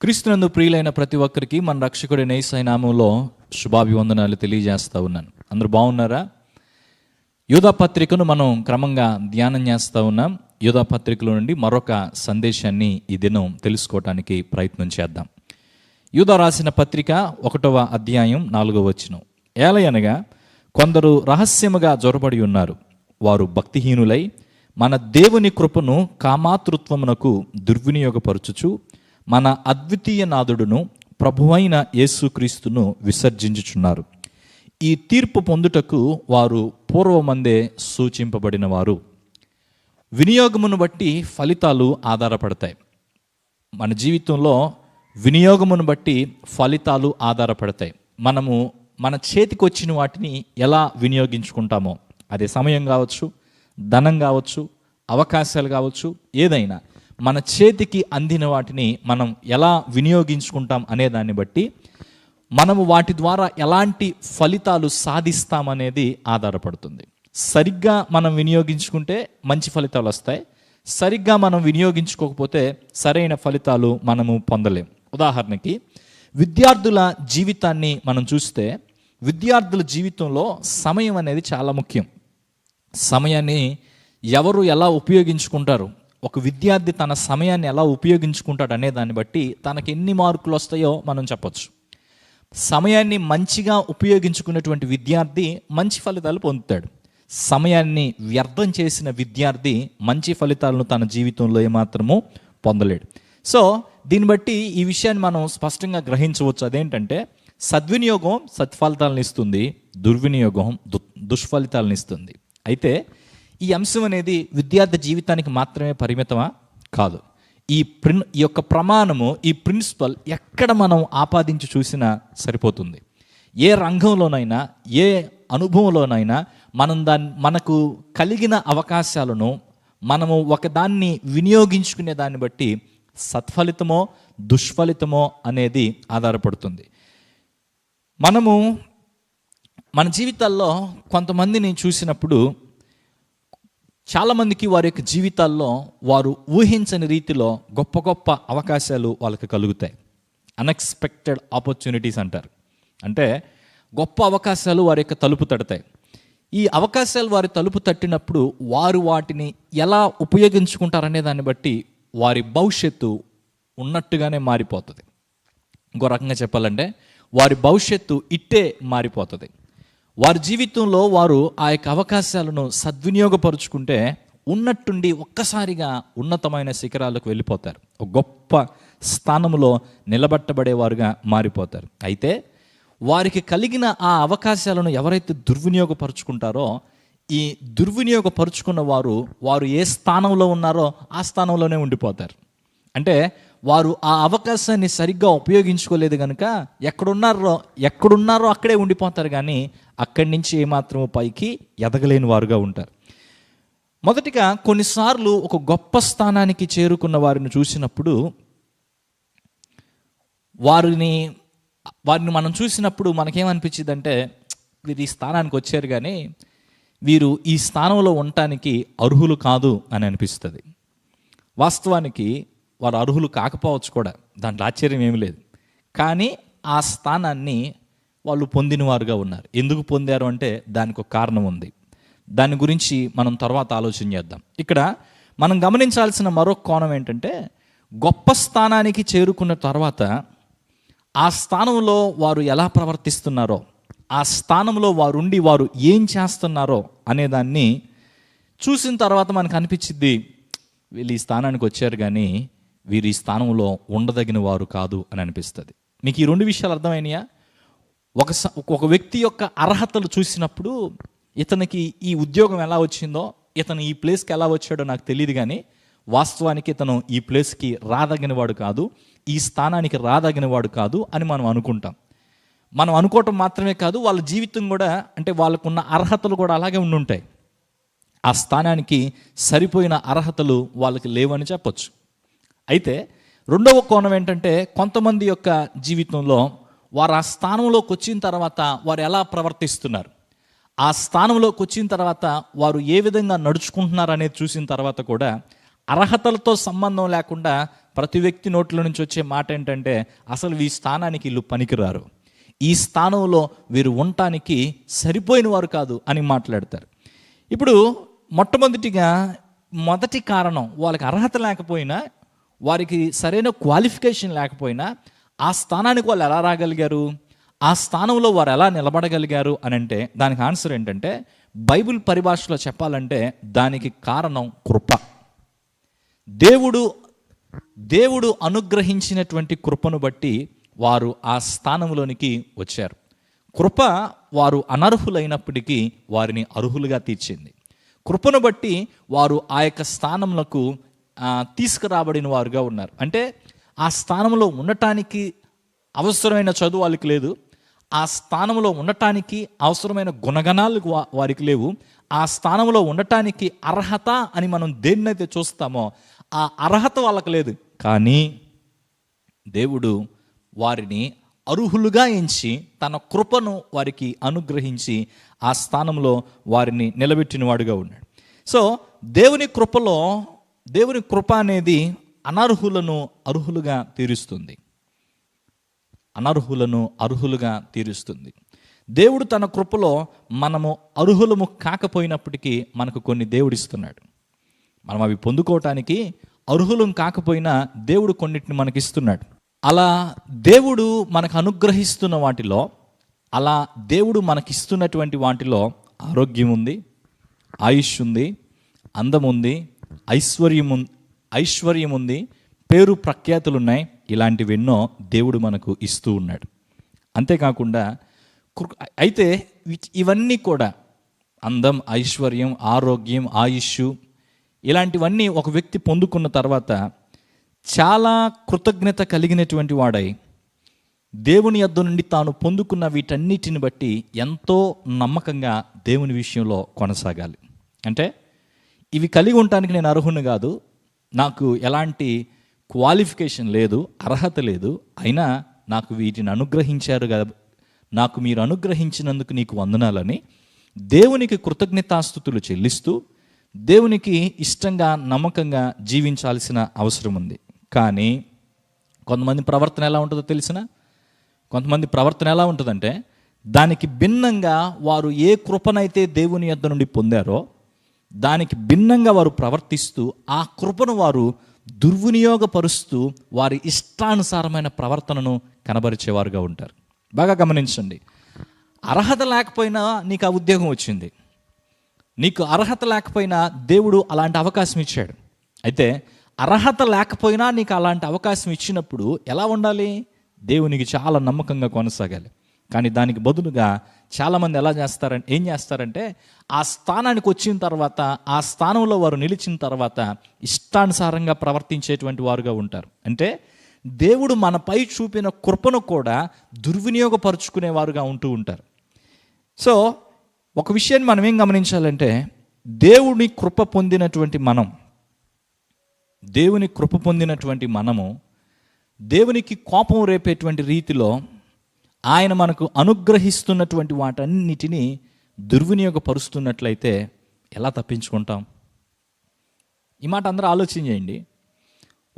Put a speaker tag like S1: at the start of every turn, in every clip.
S1: క్రీస్తునందు ప్రియులైన ప్రతి ఒక్కరికి మన రక్షకుడి నామంలో శుభాభివందనాలు తెలియజేస్తూ ఉన్నాను. అందరూ బాగున్నారా? యూదా పత్రికను మనం క్రమంగా ధ్యానం చేస్తూ ఉన్నాం. యూదా పత్రికలో నుండి మరొక సందేశాన్ని ఈ దినం తెలుసుకోవటానికి ప్రయత్నం చేద్దాం. యూదా రాసిన పత్రిక ఒకటవ అధ్యాయం నాలుగవ వచ్చిన ఏలయనగా కొందరు రహస్యముగా జొరబడి ఉన్నారు. వారు భక్తిహీనులై మన దేవుని కృపను కామాతృత్వమునకు దుర్వినియోగపరచుచు మన అద్వితీయ నాదుడును ప్రభువైన యేసుక్రీస్తును విసర్జించుచున్నారు. ఈ తీర్పు పొందుటకు వారు పూర్వమందే సూచింపబడిన వారు వినియోగమును బట్టి ఫలితాలు ఆధారపడతాయి. మన జీవితంలో వినియోగమును బట్టి ఫలితాలు ఆధారపడతాయి. మనము మన చేతికి వచ్చిన వాటిని ఎలా వినియోగించుకుంటామో అదే సమయం కావచ్చు ధనం కావచ్చు అవకాశాలు కావచ్చు ఏదైనా మన చేతికి అందిన వాటిని మనం ఎలా వినియోగించుకుంటాం అనే దాన్ని బట్టి మనము వాటి ద్వారా ఎలాంటి ఫలితాలు సాధిస్తామనేది ఆధారపడుతుంది. సరిగ్గా మనం వినియోగించుకుంటే మంచి ఫలితాలు వస్తాయి. సరిగ్గా మనం వినియోగించుకోకపోతే సరైన ఫలితాలు మనము పొందలేం. ఉదాహరణకి విద్యార్థుల జీవితాన్ని మనం చూస్తే విద్యార్థుల జీవితంలో సమయం అనేది చాలా ముఖ్యం. సమయాన్ని ఎవరు ఎలా ఉపయోగించుకుంటారు? ఒక విద్యార్థి తన సమయాన్ని ఎలా ఉపయోగించుకుంటాడు అనే దాన్ని బట్టి తనకి ఎన్ని మార్కులు వస్తాయో మనం చెప్పొచ్చు. సమయాన్ని మంచిగా ఉపయోగించుకున్నటువంటి విద్యార్థి మంచి ఫలితాలు పొందుతాడు. సమయాన్ని వ్యర్థం చేసిన విద్యార్థి మంచి ఫలితాలను తన జీవితంలో ఏమాత్రము పొందలేడు. సో దీన్ని బట్టి ఈ విషయాన్ని మనం స్పష్టంగా గ్రహించవచ్చు. అదేంటంటే సద్వినియోగం సత్ఫలితాలను ఇస్తుంది దుర్వినియోగం దు దుష్ఫలితాలను ఇస్తుంది. అయితే ఈ అంశం అనేది విద్యార్థి జీవితానికి మాత్రమే పరిమితమా? కాదు. ఈ ప్రిన్ ఈ యొక్క ప్రమాణము ఈ ప్రిన్సిపల్ ఎక్కడ మనం ఆపాదించి చూసినా సరిపోతుంది. ఏ రంగంలోనైనా ఏ అనుభవంలోనైనా మనం దాన్ని మనకు కలిగిన అవకాశాలను మనము ఒకదాన్ని వినియోగించుకునే దాన్ని బట్టి సత్ఫలితమో దుష్ఫలితమో అనేది ఆధారపడుతుంది. మనము మన జీవితాల్లో కొంతమందిని చూసినప్పుడు చాలామందికి వారి యొక్క జీవితాల్లో వారు ఊహించని రీతిలో గొప్ప గొప్ప అవకాశాలు వాళ్ళకి కలుగుతాయి. అన్ఎక్స్పెక్టెడ్ ఆపర్చునిటీస్ అంటారు. అంటే గొప్ప అవకాశాలు వారి యొక్క తలుపు తడతాయి. ఈ అవకాశాలు వారి తలుపు తట్టినప్పుడు వారు వాటిని ఎలా ఉపయోగించుకుంటారనే దాన్ని బట్టి వారి భవిష్యత్తు ఉన్నట్టుగానే మారిపోతుంది. ఇంకో రకంగా చెప్పాలంటే వారి భవిష్యత్తు ఇట్టే మారిపోతుంది. వారి జీవితంలో వారు ఆ యొక్క అవకాశాలను సద్వినియోగపరుచుకుంటే ఉన్నట్టుండి ఒక్కసారిగా ఉన్నతమైన శిఖరాలకు వెళ్ళిపోతారు. ఒక గొప్ప స్థానంలో నిలబట్టబడేవారుగా మారిపోతారు. అయితే వారికి కలిగిన ఆ అవకాశాలను ఎవరైతే దుర్వినియోగపరుచుకుంటారో ఈ దుర్వినియోగపరుచుకున్న వారు వారు ఏ స్థానంలో ఉన్నారో ఆ స్థానంలోనే ఉండిపోతారు. అంటే వారు ఆ అవకాశాన్ని సరిగ్గా ఉపయోగించుకోలేదు కనుక ఎక్కడున్నారో ఎక్కడున్నారో అక్కడే ఉండిపోతారు కానీ అక్కడి నుంచి ఏమాత్రం పైకి ఎదగలేని వారుగా ఉంటారు. మొదటిగా కొన్నిసార్లు ఒక గొప్ప స్థానానికి చేరుకున్న వారిని చూసినప్పుడు వారిని వారిని మనం చూసినప్పుడు మనకేమనిపించింది అంటే వీరు ఈ స్థానానికి వచ్చారు కానీ వీరు ఈ స్థానంలో ఉండటానికి అర్హులు కాదు అని అనిపిస్తుంది. వాస్తవానికి వారు అర్హులు కాకపోవచ్చు కూడా. దాంట్లో ఆశ్చర్యం ఏమి లేదు. కానీ ఆ స్థానాన్ని వాళ్ళు పొందినవారుగా ఉన్నారు. ఎందుకు పొందారు అంటే దానికి ఒక కారణం ఉంది. దాని గురించి మనం తర్వాత ఆలోచన చేద్దాం. ఇక్కడ మనం గమనించాల్సిన మరొక కోణం ఏంటంటే గొప్ప స్థానానికి చేరుకున్న తర్వాత ఆ స్థానంలో వారు ఎలా ప్రవర్తిస్తున్నారో ఆ స్థానంలో వారుండి వారు ఏం చేస్తున్నారో అనేదాన్ని చూసిన తర్వాత మనకు అనిపించింది వీళ్ళు ఈ స్థానానికి వచ్చారు కానీ వీరు ఈ స్థానంలో ఉండదగిన వారు కాదు అని అనిపిస్తుంది. మీకు ఈ రెండు విషయాలు అర్థమైనయా? ఒక స- ఒక వ్యక్తి యొక్క అర్హతలు చూసినప్పుడు ఇతనికి ఈ ఉద్యోగం ఎలా వచ్చిందో ఇతను ఈ ప్లేస్కి ఎలా వచ్చాడో నాకు తెలియదు కానీ వాస్తవానికి ఇతను ఈ ప్లేస్కి రాదగిన వాడు కాదు ఈ స్థానానికి రాదగిన వాడు కాదు అని మనం అనుకుంటాం. మనం అనుకోవటం మాత్రమే కాదు వాళ్ళ జీవితం కూడా అంటే వాళ్ళకున్న అర్హతలు కూడా అలాగే ఉండుంటాయి. ఆ స్థానానికి సరిపోయిన అర్హతలు వాళ్ళకి లేవని చెప్పొచ్చు. అయితే రెండవ కోణం ఏంటంటే కొంతమంది యొక్క జీవితంలో వారు ఆ స్థానంలోకి వచ్చిన తర్వాత వారు ఎలా ప్రవర్తిస్తున్నారు? ఆ స్థానంలోకి వచ్చిన తర్వాత వారు ఏ విధంగా నడుచుకుంటున్నారు అనేది చూసిన తర్వాత కూడా అర్హతలతో సంబంధం లేకుండా ప్రతి వ్యక్తి నోట్ల నుంచి వచ్చే మాట ఏంటంటే అసలు ఈ స్థానానికి వీళ్ళు పనికిరారు. ఈ స్థానంలో వీరు ఉండటానికి సరిపోయిన వారు కాదు అని మాట్లాడతారు. ఇప్పుడు మొట్టమొదటిగా మొదటి కారణం వాళ్ళకి అర్హత లేకపోయినా వారికి సరైన క్వాలిఫికేషన్ లేకపోయినా ఆ స్థానానికి వాళ్ళు ఎలా రాగలిగారు? ఆ స్థానంలో వారు ఎలా నిలబడగలిగారు అని అంటే దానికి ఆన్సర్ ఏంటంటే బైబిల్ పరిభాషలో చెప్పాలంటే దానికి కారణం కృప. దేవుడు దేవుడు అనుగ్రహించినటువంటి కృపను బట్టి వారు ఆ స్థానంలోనికి వచ్చారు. కృప వారు అనర్హులైనప్పటికీ వారిని అర్హులుగా తీర్చింది. కృపను బట్టి వారు ఆ యొక్క స్థానములకు తీసుకురాబడిన వారుగా ఉన్నారు. అంటే ఆ స్థానంలో ఉండటానికి అవసరమైన చదువు వాళ్ళకి లేదు. ఆ స్థానంలో ఉండటానికి అవసరమైన గుణగణాలు వా- వారికి లేవు. ఆ స్థానంలో ఉండటానికి అర్హత అని మనం దేన్నైతే చూస్తామో ఆ అర్హత వాళ్ళకి లేదు. కానీ దేవుడు వారిని అర్హులుగా ఎంచి తన కృపను వారికి అనుగ్రహించి ఆ స్థానంలో వారిని నిలబెట్టినవాడుగా ఉన్నాడు. సో దేవుని కృపలో దేవుని కృప అనేది అనర్హులను అర్హులుగా తీరుస్తుంది. అనర్హులను అర్హులుగా తీరుస్తుంది. దేవుడు తన కృపలో మనము అర్హులము కాకపోయినప్పటికీ మనకు కొన్ని దేవుడిస్తున్నాడు. మనం అవి పొందుకోవటానికి అర్హులం కాకపోయినా దేవుడు కొన్నిటిని మనకి ఇస్తున్నాడు అలా దేవుడు మనకు అనుగ్రహిస్తున్న వాటిలో అలా దేవుడు మనకిస్తున్నటువంటి వాటిలో ఆరోగ్యం ఉంది ఆయుష్ ఉంది అందం ఉంది ఐశ్వర్యము ఐశ్వర్యం ఉంది పేరు ప్రఖ్యాతులు ఉన్నాయి ఇలాంటివి ఎన్నో దేవుడు మనకు ఇస్తూ ఉన్నాడు. అంతేకాకుండా అయితే ఇవన్నీ కూడా అందం ఐశ్వర్యం ఆరోగ్యం ఆయుష్ ఇలాంటివన్నీ ఒక వ్యక్తి పొందుకున్న తర్వాత చాలా కృతజ్ఞత కలిగినటువంటి వాడై దేవుని యొద్ద నుండి తాను పొందుకున్న వీటన్నిటిని బట్టి ఎంతో నమ్మకంగా దేవుని విషయంలో కొనసాగాలి. అంటే ఇవి కలిగి ఉండటానికి నేను అర్హుని కాదు. నాకు ఎలాంటి క్వాలిఫికేషన్ లేదు అర్హత లేదు. అయినా నాకు వీటిని అనుగ్రహించారు కదా నాకు మీరు అనుగ్రహించినందుకు నీకు వందనాలని దేవునికి కృతజ్ఞతాస్థుతులు చెల్లిస్తూ దేవునికి ఇష్టంగా నమ్మకంగా జీవించాల్సిన అవసరం ఉంది. కానీ కొంతమంది ప్రవర్తన ఎలా ఉంటుందో తెలిసిన కొంతమంది ప్రవర్తన ఎలా ఉంటుందంటే దానికి భిన్నంగా వారు ఏ కృపనైతే దేవుని యొద్ద నుండి పొందారో దానికి భిన్నంగా వారు ప్రవర్తిస్తూ ఆ కృపను వారు దుర్వినియోగపరుస్తూ వారి ఇష్టానుసారమైన ప్రవర్తనను కనబరిచేవారుగా ఉంటారు. బాగా గమనించండి. అర్హత లేకపోయినా నీకు ఆ ఉద్యోగం వచ్చింది. నీకు అర్హత లేకపోయినా దేవుడు అలాంటి అవకాశం ఇచ్చాడు. అయితే అర్హత లేకపోయినా నీకు అలాంటి అవకాశం ఇచ్చినప్పుడు ఎలా ఉండాలి? దేవునికి చాలా నమ్మకంగా కొనసాగాలి. కానీ దానికి బదులుగా చాలామంది ఎలా చేస్తారంటే ఏం చేస్తారంటే ఆ స్థానానికి వచ్చిన తర్వాత ఆ స్థానంలో వారు నిలిచిన తర్వాత ఇష్టానుసారంగా ప్రవర్తించేటువంటి వారుగా ఉంటారు. అంటే దేవుడు మనపై చూపిన కృపను కూడా దుర్వినియోగపరుచుకునేవారుగా ఉంటూ ఉంటారు. సో ఒక విషయాన్ని మనం ఏం గమనించాలంటే దేవుని కృప పొందినటువంటి మనం దేవుని కృప పొందినటువంటి మనము దేవునికి కోపం రేపేటువంటి రీతిలో ఆయన మనకు అనుగ్రహిస్తున్నటువంటి వాటన్నిటినీ దుర్వినియోగపరుస్తున్నట్లయితే ఎలా తప్పించుకుంటాం? ఈ మాట అందరూ ఆలోచన చేయండి.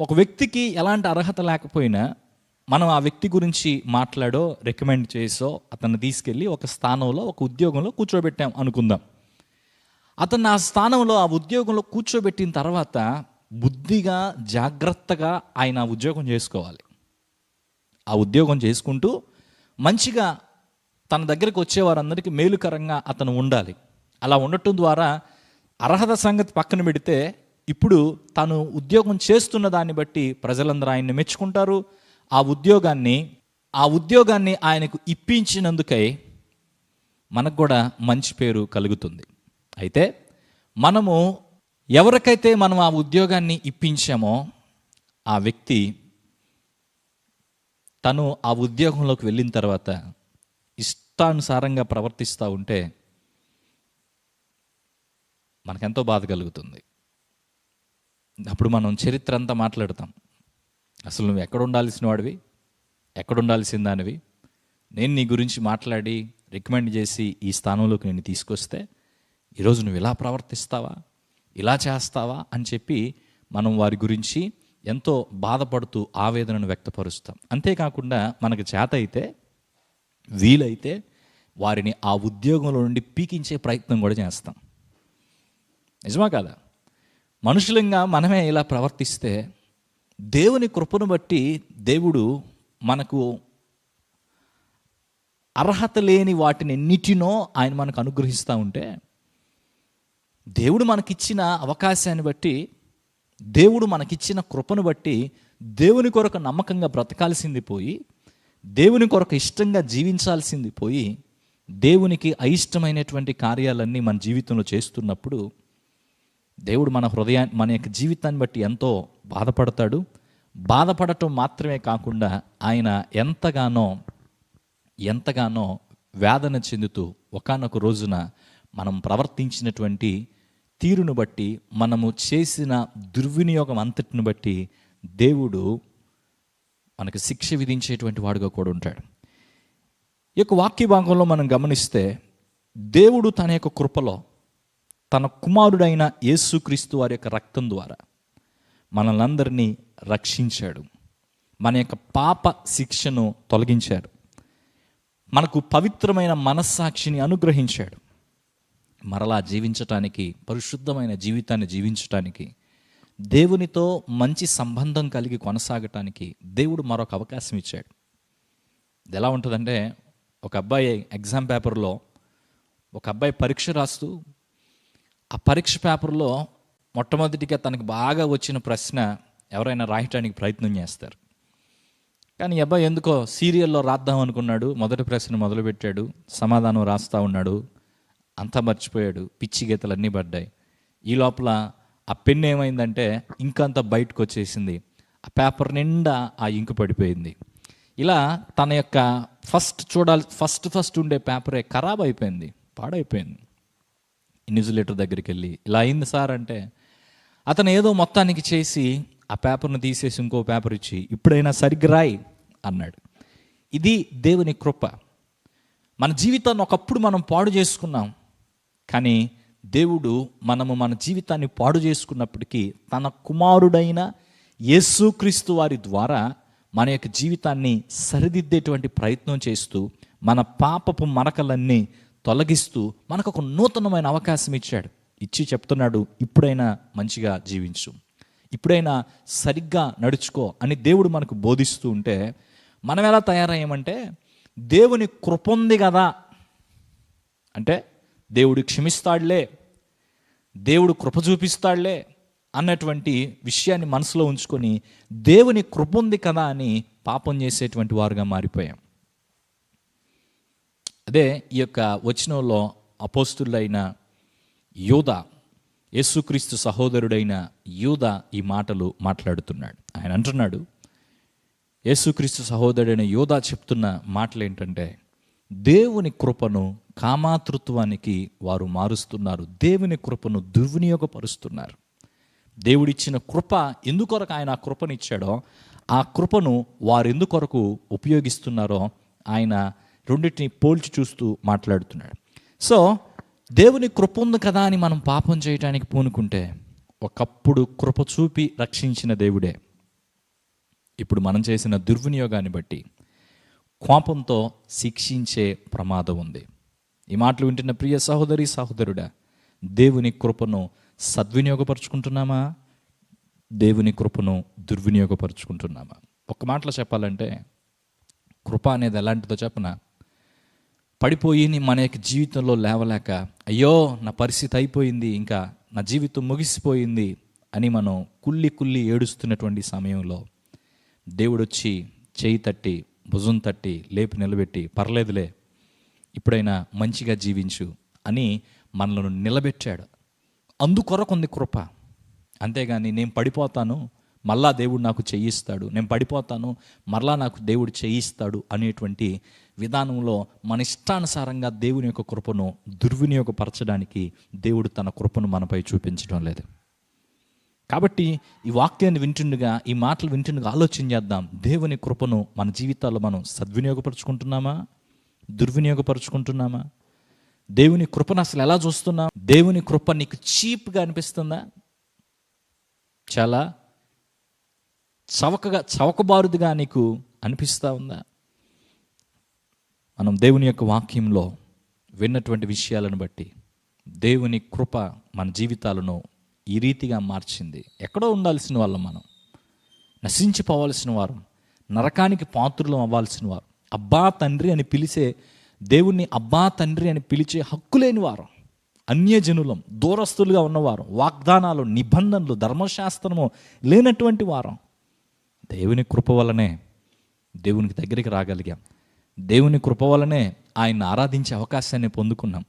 S1: ఒక వ్యక్తికి ఎలాంటి అర్హత లేకపోయినా మనం ఆ వ్యక్తి గురించి మాట్లాడో రికమెండ్ చేసో అతన్ని తీసుకెళ్ళి ఒక స్థానంలో ఒక ఉద్యోగంలో కూర్చోబెట్టాం అనుకుందాం. అతన్ని ఆ స్థానంలో ఆ ఉద్యోగంలో కూర్చోబెట్టిన తర్వాత బుద్ధిగా జాగ్రత్తగా ఆయన ఉద్యోగం చేసుకోవాలి. ఆ ఉద్యోగం చేసుకుంటూ మంచిగా తన దగ్గరికి వచ్చే వారందరికీ మేలుకరంగా అతను ఉండాలి. అలా ఉండటం ద్వారా అర్హత సంగతి పక్కన పెడితే ఇప్పుడు తను ఉద్యోగం చేస్తున్న దాన్ని బట్టి ప్రజలందరూ ఆయన్ని మెచ్చుకుంటారు. ఆ ఉద్యోగాన్ని ఆ ఉద్యోగాన్ని ఆయనకు ఇప్పించినందుకై మనకు కూడా మంచి పేరు కలుగుతుంది. అయితే మనము ఎవరికైతే మనం ఆ ఉద్యోగాన్ని ఇప్పించామో ఆ వ్యక్తి తను ఆ ఉద్యోగంలోకి వెళ్ళిన తర్వాత ఇష్టానుసారంగా ప్రవర్తిస్తూ ఉంటే మనకెంతో బాధ కలుగుతుంది. అప్పుడు మనం చరిత్ర అంతా మాట్లాడతాం. అసలు నువ్వు ఎక్కడ ఉండాల్సిన వాడివి? ఎక్కడ ఉండాల్సిన దానివి? నేను నీ గురించి మాట్లాడి రికమెండ్ చేసి ఈ స్థానంలోకి నేను తీసుకొస్తే ఈరోజు నువ్వు ఇలా ప్రవర్తిస్తావా? ఇలా చేస్తావా? అని చెప్పి మనం వారి గురించి ఎంతో బాధపడుతూ ఆవేదనను వ్యక్తపరుస్తాం. అంతేకాకుండా మనకు చేత అయితే వీలైతే వారిని ఆ ఉద్యోగంలో నుండి పీకించే ప్రయత్నం కూడా చేస్తాం. నిజమా కాదా? మనుషులంగా మనమే ఇలా ప్రవర్తిస్తే దేవుని కృపను బట్టి దేవుడు మనకు అర్హత లేని వాటిని ఎన్నిటినో ఆయన మనకు అనుగ్రహిస్తూ ఉంటే దేవుడు మనకిచ్చిన అవకాశాన్ని బట్టి దేవుడు మనకిచ్చిన కృపను బట్టి దేవుని కొరకు నమ్మకంగా బ్రతకాల్సింది పోయి దేవుని కొరకు ఇష్టంగా జీవించాల్సింది పోయి దేవునికి అయిష్టమైనటువంటి కార్యాలన్నీ మన జీవితంలో చేస్తున్నప్పుడు దేవుడు మన హృదయా మన యొక్క జీవితాన్ని బట్టి ఎంతో బాధపడతాడు. బాధపడటం మాత్రమే కాకుండా ఆయన ఎంతగానో ఎంతగానో వేదన చెందుతూ ఒకానొక రోజున మనం ప్రవర్తించినటువంటి తీరును బట్టి మనము చేసిన దుర్వినియోగం అంతటిని బట్టి దేవుడు మనకు శిక్ష విధించేటువంటి వాడుగా కూడా ఉంటాడు. ఈ యొక్క వాక్య భాగంలో మనం గమనిస్తే దేవుడు తన యొక్క కృపలో తన కుమారుడైన యేసుక్రీస్తు వారి యొక్క రక్తం ద్వారా మనలందరినీ రక్షించాడు. మన యొక్క పాప శిక్షను తొలగించాడు. మనకు పవిత్రమైన మనస్సాక్షిని అనుగ్రహించాడు. మరలా జీవించటానికి పరిశుద్ధమైన జీవితాన్ని జీవించటానికి దేవునితో మంచి సంబంధం కలిగి కొనసాగటానికి దేవుడు మరొక అవకాశం ఇచ్చాడు. ఇది ఎలా ఉంటుందంటే ఒక అబ్బాయి ఎగ్జామ్ పేపర్లో ఒక అబ్బాయి పరీక్ష రాస్తూ ఆ పరీక్ష పేపర్లో మొట్టమొదటిగా తనకు బాగా వచ్చిన ప్రశ్న ఎవరైనా రాయటానికి ప్రయత్నం చేస్తారు. కానీ ఈ అబ్బాయి ఎందుకో సీరియల్లో రాద్దాం అనుకున్నాడు మొదటి ప్రశ్న మొదలుపెట్టాడు సమాధానం రాస్తా ఉన్నాడు అంతా మర్చిపోయాడు. పిచ్చి గీతలు అన్నీ పడ్డాయి. ఈ లోపల ఆ పెన్ ఏమైందంటే ఇంకంత బయటకు వచ్చేసింది ఆ పేపర్ నిండా ఆ ఇంకు పడిపోయింది. ఇలా తన యొక్క ఫస్ట్ చూడాలి ఫస్ట్ ఫస్ట్ ఉండే పేపరే ఖరాబ్ అయిపోయింది. పాడైపోయింది. ఇన్విజిలేటర్ దగ్గరికి వెళ్ళి ఇలా అయింది సార్ అంటే అతను ఏదో మొత్తానికి చేసి ఆ పేపర్ను తీసేసి ఇంకో పేపర్ ఇచ్చి ఇప్పుడైనా సరిగ్గా రాయి అన్నాడు. ఇది దేవుని కృప. మన జీవితాన్ని ఒకప్పుడు మనం పాడు చేసుకున్నాం. కానీ దేవుడు మనము మన జీవితాన్ని పాడు చేసుకున్నప్పటికీ తన కుమారుడైన యేసుక్రీస్తు వారి ద్వారా మన యొక్క జీవితాన్ని సరిదిద్దేటువంటి ప్రయత్నం చేస్తూ మన పాపపు మరకలన్నీ తొలగిస్తూ మనకు ఒక నూతనమైన అవకాశం ఇచ్చాడు. ఇచ్చి చెప్తున్నాడు ఇప్పుడైనా మంచిగా జీవించు. ఇప్పుడైనా సరిగ్గా నడుచుకో అని దేవుడు మనకు బోధిస్తూ ఉంటే మనం ఎలా తయారయ్యామంటే దేవుని కృప ఉంది కదా అంటే దేవుడు క్షమిస్తాడులే దేవుడు కృప చూపిస్తాడులే అన్నటువంటి విషయాన్ని మనసులో ఉంచుకొని దేవుని కృప ఉంది కదా అని పాపం చేసేటువంటి వారుగా మారిపోయాం. అదే ఈ యొక్క వచనంలో అపోస్తులైన యూద యేసుక్రీస్తు సహోదరుడైన యూద ఈ మాటలు మాట్లాడుతున్నాడు. ఆయన అంటున్నాడు యేసుక్రీస్తు సహోదరుడైన యోధా చెప్తున్న మాటలు ఏంటంటే దేవుని కృపను కామాతృత్వానికి వారు మారుస్తున్నారు. దేవుని కృపను దుర్వినియోగపరుస్తున్నారు. దేవుడిచ్చిన కృప ఎందుకొరకు ఆయన ఆ కృపనిచ్చాడో ఆ కృపను వారు ఎందుకొరకు ఉపయోగిస్తున్నారో ఆయన రెండింటిని పోల్చి చూస్తూ మాట్లాడుతున్నాడు. సో దేవుని కృప ఉంది కదా అని మనం పాపం చేయడానికి పూనుకుంటే ఒకప్పుడు కృప చూపి రక్షించిన దేవుడే. ఇప్పుడు మనం చేసిన దుర్వినియోగాన్ని బట్టి కోపంతో శిక్షించే ప్రమాదం ఉంది. ఈ మాటలు వింటున్న ప్రియ సహోదరి సహోదరుడా దేవుని కృపను సద్వినియోగపరుచుకుంటున్నామా? దేవుని కృపను దుర్వినియోగపరుచుకుంటున్నామా? ఒక మాటలో చెప్పాలంటే కృప అనేది ఎలాంటిదో చెప్పనా? పడిపోయి మన యొక్క జీవితంలో లేవలేక అయ్యో నా పరిస్థితి అయిపోయింది ఇంకా నా జీవితం ముగిసిపోయింది అని మనం కుల్లి కుల్లి ఏడుస్తున్నటువంటి సమయంలో దేవుడొచ్చి చేయి తట్టి భుజం తట్టి లేపి నిలబెట్టి పర్లేదులే ఇప్పుడైనా మంచిగా జీవించు అని మనలను నిలబెట్టాడు. అందుకొరకు ఉంది కృప. అంతేగాని నేను పడిపోతాను మళ్ళా దేవుడు నాకు చేయిస్తాడు. నేను పడిపోతాను మరలా నాకు దేవుడు చేయిస్తాడు అనేటువంటి విధానంలో మన ఇష్టానుసారంగా దేవుని యొక్క కృపను దుర్వినియోగపరచడానికి దేవుడు తన కృపను మనపై చూపించడం లేదు. కాబట్టి ఈ వాక్యాన్ని వింటుండగా ఈ మాటలు వింటుండగా ఆలోచన చేద్దాం. దేవుని కృపను మన జీవితాల్లో మనం సద్వినియోగపరుచుకుంటున్నామా? దుర్వినియోగపరుచుకుంటున్నామా? దేవుని కృపను అసలు ఎలా చూస్తున్నాం? దేవుని కృప నీకు చీప్గా అనిపిస్తుందా? చాలా చవకగా చవకబారుదిగా నీకు అనిపిస్తూ ఉందా? మనం దేవుని యొక్క వాక్యంలో విన్నటువంటి విషయాలను బట్టి దేవుని కృప మన జీవితాలను ఈ రీతిగా మార్చింది. ఎక్కడో ఉండాల్సిన వాళ్ళం మనం. నశించిపోవాల్సిన వారు నరకానికి పాత్రులం అవ్వాల్సిన వారు. అబ్బా తండ్రి అని పిలిచే దేవుణ్ణి అబ్బా తండ్రి అని పిలిచే హక్కు లేని వారు. అన్యజనులం దూరస్తులుగా ఉన్నవారు వాగ్దానాలు నిబంధనలు ధర్మశాస్త్రము లేనటువంటి వారం. దేవుని కృప వలనే దేవునికి దగ్గరికి రాగలిగాం. దేవుని కృప వలనే ఆయన ఆరాధించే అవకాశాన్ని పొందుకున్నాం.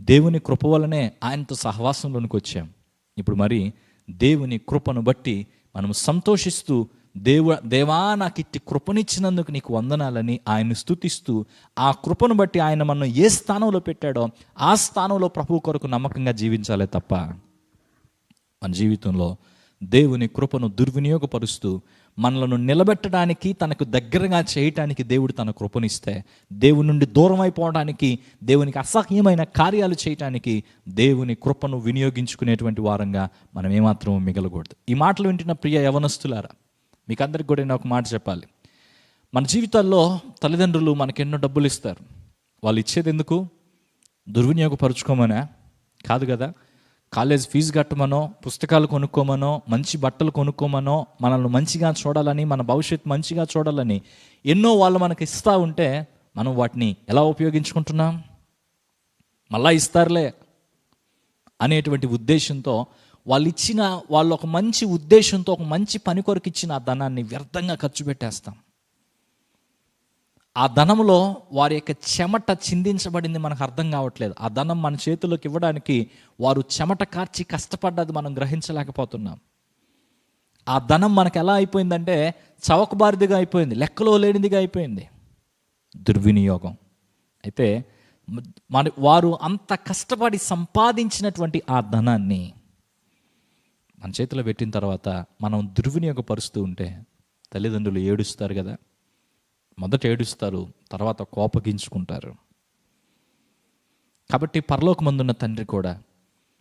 S1: దేవుని కృప వలనే ఆయనతో సహవాసంలోనికి వచ్చాం. ఇప్పుడు మరి దేవుని కృపను బట్టి మనం సంతోషిస్తూ దేవు దేవా నాకు ఇట్టి కృపనిచ్చినందుకు నీకు వందనాలని ఆయన స్థుతిస్తూ ఆ కృపను బట్టి ఆయన మనం ఏ స్థానంలో పెట్టాడో ఆ స్థానంలో ప్రభు కొరకు నమ్మకంగా జీవించాలే తప్ప. మన జీవితంలో దేవుని కృపను దుర్వినియోగపరుస్తూ మనలను నిలబెట్టడానికి తనకు దగ్గరగా చేయటానికి దేవుడు తన కృపనిస్తే దేవుని నుండి దూరం అయిపోవడానికి దేవునికి అసహ్యమైన కార్యాలు చేయటానికి దేవుని కృపను వినియోగించుకునేటువంటి వారంగా మనం ఏమాత్రం మిగలకూడదు. ఈ మాటలు వింటున్న ప్రియ యవనస్తులారా మీకు అందరికి కూడా నేను ఒక మాట చెప్పాలి. మన జీవితాల్లో తల్లిదండ్రులు మనకెన్నో డబ్బులు ఇస్తారు. వాళ్ళు ఇచ్చేది ఎందుకు? దుర్వినియోగపరుచుకోమనే? కాదు కదా? కాలేజ్ ఫీజు కట్టమనో పుస్తకాలు కొనుక్కోమనో మంచి బట్టలు కొనుక్కోమనో మనల్ని మంచిగా చూడాలని మన భవిష్యత్తు మంచిగా చూడాలని ఎన్నో వాళ్ళు మనకి ఇస్తూ ఉంటే మనం వాటిని ఎలా ఉపయోగించుకుంటున్నాం? మళ్ళా ఇస్తారులే అనేటువంటి ఉద్దేశంతో వాళ్ళు ఇచ్చిన వాళ్ళు ఒక మంచి ఉద్దేశంతో ఒక మంచి పని కొరకు ఇచ్చిన ఆ ధనాన్ని వ్యర్థంగా ఖర్చు పెట్టేస్తాం. ఆ ధనంలో వారి యొక్క చెమట చిందించబడింది మనకు అర్థం కావట్లేదు. ఆ ధనం మన చేతిలోకి ఇవ్వడానికి వారు చెమట కార్చి కష్టపడ్డది మనం గ్రహించలేకపోతున్నాం. ఆ ధనం మనకు ఎలా అయిపోయిందంటే చవకబారిదిగా అయిపోయింది లెక్కలో లేనిదిగా అయిపోయింది. దుర్వినియోగం. అయితే మన వారు అంత కష్టపడి సంపాదించినటువంటి ఆ ధనాన్ని మన చేతిలో పెట్టిన తర్వాత మనం దుర్వినియోగపరుస్తూ ఉంటే తల్లిదండ్రులు ఏడుస్తారు కదా. మొదట ఏడుస్తారు తర్వాత కోపగించుకుంటారు. కాబట్టి పరలోకమందున్న తండ్రి కూడా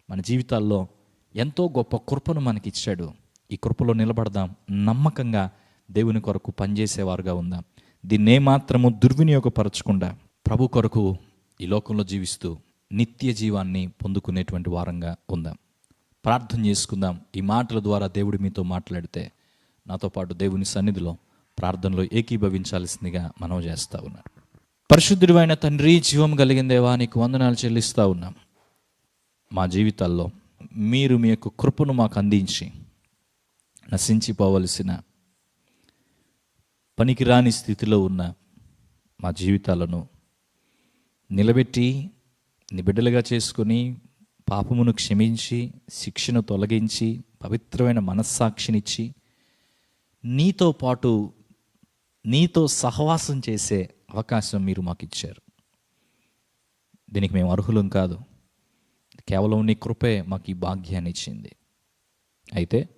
S1: మన జీవితాల్లో ఎంతో గొప్ప కృపను మనకి ఇచ్చాడు ఈ కృపలో నిలబడదాం నమ్మకంగా దేవుని కొరకు పనిచేసేవారుగా ఉందాం. దీన్నే మాత్రము దుర్వినియోగపరచకుండా ప్రభు కొరకు ఈ లోకంలో జీవిస్తూ నిత్య జీవాన్ని పొందుకునేటువంటి వారంగా ఉందాం. ప్రార్థన చేసుకుందాం. ఈ మాటల ద్వారా దేవుడు మీతో మాట్లాడితే నాతో పాటు దేవుని సన్నిధిలో ప్రార్థనలో ఏకీభవించాల్సిందిగా మనం చేస్తూ ఉన్నాం. పరిశుద్ధుడైన తండ్రి జీవం కలిగిన దేవా నీకు వందనాలు చెల్లిస్తూ ఉన్నాం. మా జీవితాల్లో మీరు మీ యొక్క కృపను మాకు అందించి నశించిపోవలసిన పనికిరాని స్థితిలో ఉన్న మా జీవితాలను నిలబెట్టి నిబిడ్డలుగా చేసుకొని పాపమును క్షమించి శిక్షను తొలగించి పవిత్రమైన మనస్సాక్షినిచ్చి నీతో పాటు నీతో సహవాసం చేసే అవకాశం మీరు మాకు ఇచ్చారు దీనికి మేము అర్హులం కాదు. కేవలం నీ కృపే మాకు ఈ భాగ్యాన్ని ఇచ్చింది. అయితే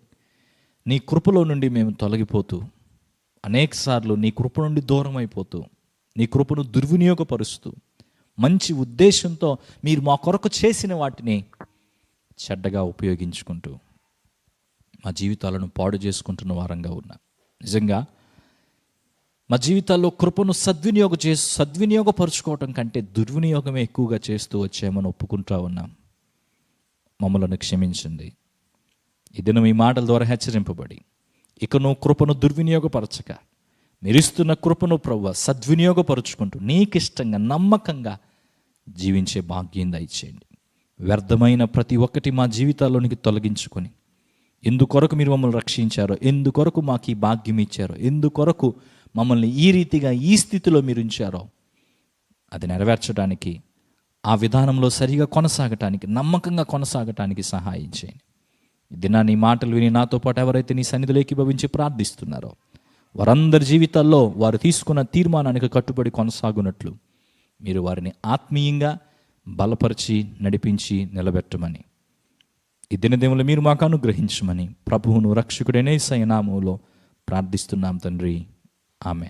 S1: నీ కృపలో నుండి మేము తొలగిపోతూ అనేకసార్లు నీ కృప నుండి దూరం అయిపోతూ నీ కృపను దుర్వినియోగపరుస్తూ మంచి ఉద్దేశంతో మీరు మా కొరకు చేసిన వాటిని చెడ్డగా ఉపయోగించుకుంటూ మా జీవితాలను పాడు చేసుకుంటున్న వారంగా ఉన్నా. నిజంగా మా జీవితాల్లో కృపను సద్వినియోగం చే సద్వినియోగపరుచుకోవటం కంటే దుర్వినియోగమే ఎక్కువగా చేస్తూ వచ్చామని ఒప్పుకుంటా ఉన్నాం. మమ్మలను క్షమించండి. ఈ మీ మాటల ద్వారా హెచ్చరింపబడి ఇక నువ్వు కృపను దుర్వినియోగపరచక మెరుస్తున్న కృపను ప్రవ్వ సద్వినియోగపరుచుకుంటూ నీకిష్టంగా నమ్మకంగా జీవించే భాగ్యం దయచేయండి. వ్యర్థమైన ప్రతి ఒక్కటి మా జీవితాల్లోనికి తొలగించుకొని ఎందుకొరకు మీరు మమ్మల్ని రక్షించారో ఎందుకొరకు మాకు ఈ భాగ్యం ఇచ్చారో ఎందుకొరకు మమ్మల్ని ఈ రీతిగా ఈ స్థితిలో మీరు ఉంచారో అది నెరవేర్చడానికి ఆ విధానంలో సరిగా కొనసాగటానికి నమ్మకంగా కొనసాగటానికి సహాయం చేయండి. ఈ దినాన్ని మాటలు విని నాతో పాటు ఎవరైతే నీ సన్నిధిలోకి భవించి ప్రార్థిస్తున్నారో వారందరి జీవితాల్లో వారు తీసుకున్న తీర్మానానికి కట్టుబడి కొనసాగునట్లు మీరు వారిని ఆత్మీయంగా బలపరిచి నడిపించి నిలబెట్టమని. ఈ దినదేములు మీరు మాకు అనుగ్రహించమని ప్రభువును రక్షకుడైన సైనామంలో ప్రార్థిస్తున్నాం తండ్రి. ఆమె